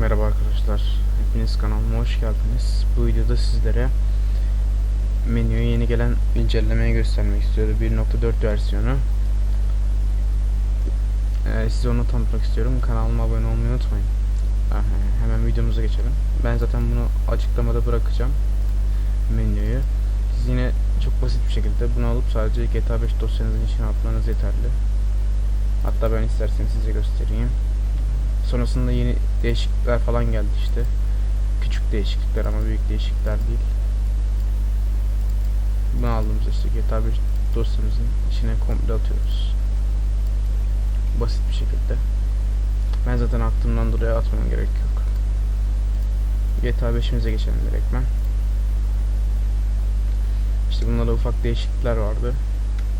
Merhaba arkadaşlar. Hepiniz kanalıma hoş geldiniz. Bu videoda sizlere menüye yeni gelen güncellemeyi göstermek istiyorum. 1.4 versiyonu. Ee, size onu tanıtmak istiyorum. Kanalıma abone olmayı unutmayın. Aha, hemen videomuza geçelim. Ben zaten bunu açıklamada bırakacağım. Menüyü. Siz yine çok basit bir şekilde bunu alıp sadece GTA 5 dosyanızın içine atmanız yeterli. Hatta ben isterseniz size göstereyim. Sonrasında yeni değişiklikler falan geldi işte. Küçük değişiklikler ama büyük değişiklikler değil. Bunu aldığımızda işte GTA 5 dosyamızın içine komple atıyoruz. Basit bir şekilde. Ben zaten aklımdan dolayı atmama gerek yok. GTA 5'imize geçelim direktmen. İşte bunlarda ufak değişiklikler vardı.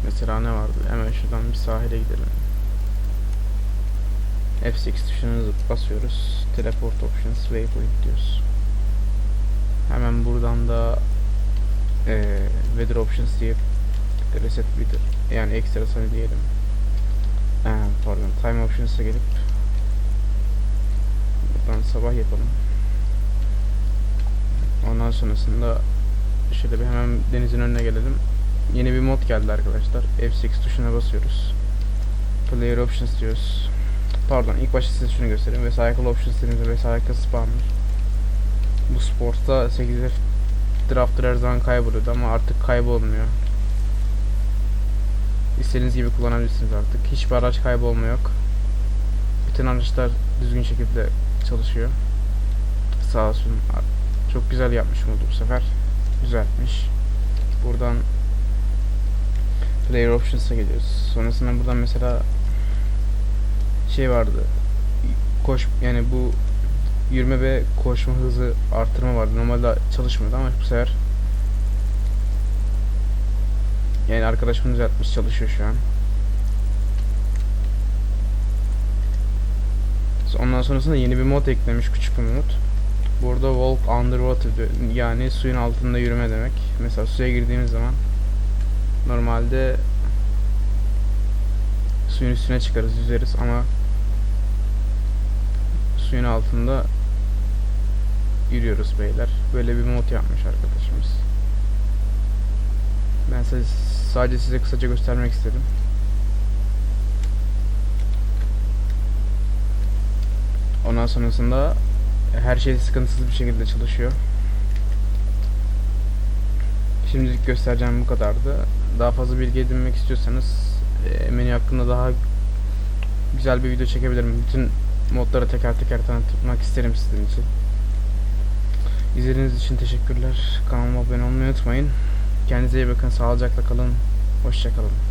Mesela ne vardı? Hemen şuradan bir sahile gidelim. F6 tuşuna basıyoruz. Teleport options waypoint diyoruz. Hemen buradan da eee weather options diye reset weather yani ekstrasını diyelim. Ee, pardon time options'a gelip buradan sabah yapalım. Ondan sonrasında şöyle bir hemen denizin önüne gelelim. Yeni bir mod geldi arkadaşlar. F6 tuşuna basıyoruz. Player options diyoruz. Pardon ilk başta size şunu göstereyim. Recycle options dediğimizde recycle spawner. Bu sportta 8F drafter her zaman kayboluyordu ama artık kaybolmuyor. İstediğiniz gibi kullanabilirsiniz artık. Hiçbir araç kaybolma yok. Bütün araçlar düzgün şekilde çalışıyor. Sağ olsun. Çok güzel yapmış modu bu sefer. Güzelmiş. Buradan Player Options'a geliyoruz. Sonrasında buradan mesela şey vardı. Koş yani bu yürüme ve koşma hızı artırma vardı. Normalde çalışmıyordu ama bu sefer yani arkadaşım düzeltmiş çalışıyor şu an. Ondan sonrasında yeni bir mod eklemiş küçük bir mod. Burada walk underwater yani suyun altında yürüme demek. Mesela suya girdiğimiz zaman normalde suyun üstüne çıkarız, yüzeriz ama suyun altında yürüyoruz beyler. Böyle bir mod yapmış arkadaşımız. Ben size, sadece size kısaca göstermek istedim. Ondan sonrasında her şey sıkıntısız bir şekilde çalışıyor. Şimdilik göstereceğim bu kadardı. Daha fazla bilgi edinmek istiyorsanız e, menü hakkında daha güzel bir video çekebilirim. Bütün modları teker teker tanıtmak isterim sizin için. İzlediğiniz için teşekkürler. Kanalıma abone olmayı unutmayın. Kendinize iyi bakın. Sağlıcakla kalın. Hoşçakalın.